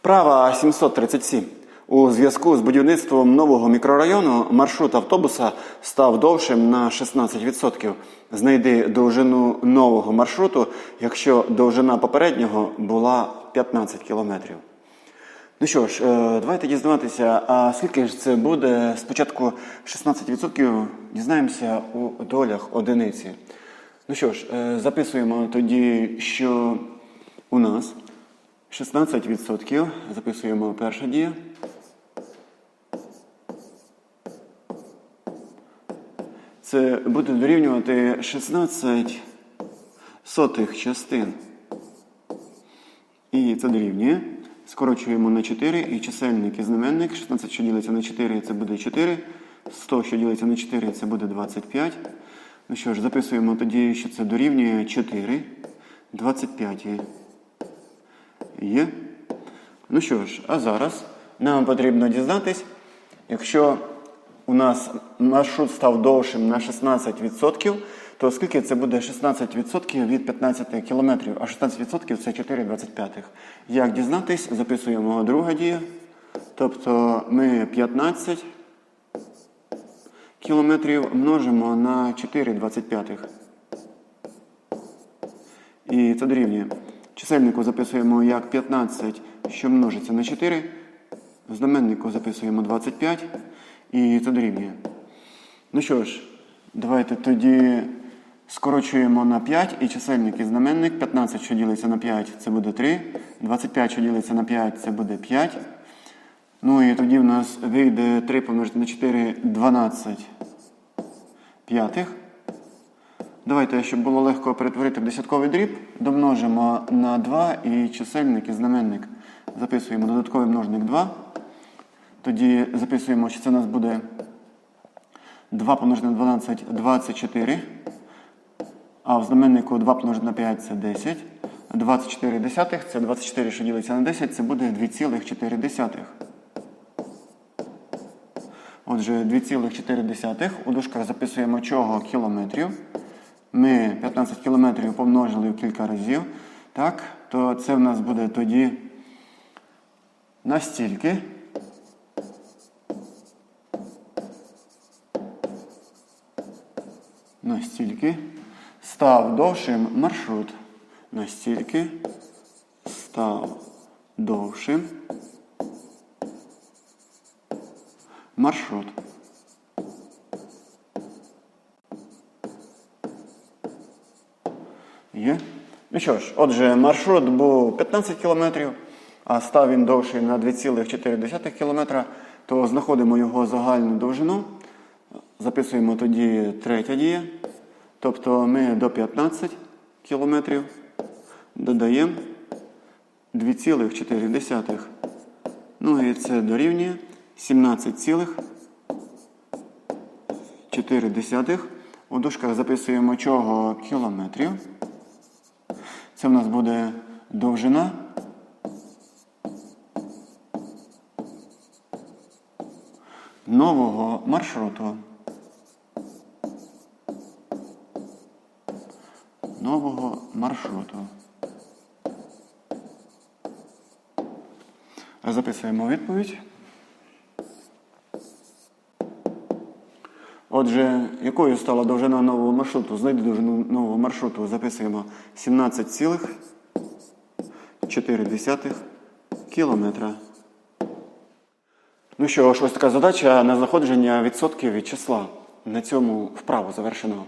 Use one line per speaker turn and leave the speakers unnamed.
Вправа 737. У зв'язку з будівництвом нового мікрорайону маршрут автобуса став довшим на 16%. Знайди довжину нового маршруту, якщо довжина попереднього була 15 кілометрів. Ну що ж, е, давайте дізнаватися, а скільки ж це буде спочатку 16% дізнаємося у долях одиниці. Ну що ж, е, записуємо тоді, що у нас 16%. Записуємо перша дія. Це буде дорівнювати 16 сотих частин. І це дорівнює. Скорочуємо на 4 і чисельник і знаменник. 16, що ділиться на 4, це буде 4. 100, що ділиться на 4, це буде 25. Ну що ж, записуємо тоді, що це дорівнює 4. 25. Є. Ну що ж, а зараз нам потрібно дізнатись, якщо у нас маршрут став довшим на 16%, то скільки це буде 16% від 15 кілометрів, а 16% це 4,25. Як дізнатись, записуємо друга дія. Тобто ми 15 кілометрів множимо на 4,25. І це дорівнює. Чисельнику записуємо як 15, що множиться на 4. В знаменнику записуємо 25. І це дорівнює. Ну що ж, давайте тоді скорочуємо на 5 і чисельник і знаменник. 15, що ділиться на 5, це буде 3. 25, що ділиться на 5, це буде 5. Ну і тоді в нас вийде 3 помножити на 4, 12 п'ятих. Давайте, щоб було легко перетворити в десятковий дріб, домножимо на 2 і чисельник і знаменник. Записуємо додатковий множник 2. Тоді записуємо, що це у нас буде 2 помножити на 12 24. А в знаменнику 2 помножити на 5 це 10. 24 десятих, це 24, що ділиться на 10, це буде 2,4. Отже, 2,4 у дужках записуємо чого кілометрів. Ми 15 кілометрів помножили в кілька разів. Так, то це в нас буде тоді настільки. Настільки став довшим маршрут. Настільки став довшим маршрут. Є. Ну що ж, отже, маршрут був 15 кілометрів, а став він довший на 2,4 кілометра, то знаходимо його загальну довжину. Записуємо тоді третя дія. Тобто ми до 15 кілометрів додаємо 2,4. Ну і це дорівнює 17,4. У дужках записуємо чого кілометрів. Це в нас буде довжина. Нового маршруту. Нового маршруту. Записуємо відповідь. Отже, якою стала довжина нового маршруту? Знайди довжину нового маршруту. Записуємо 17,4 кілометра. Ну що ж, ось така задача на знаходження відсотків від числа. На цьому вправу завершено.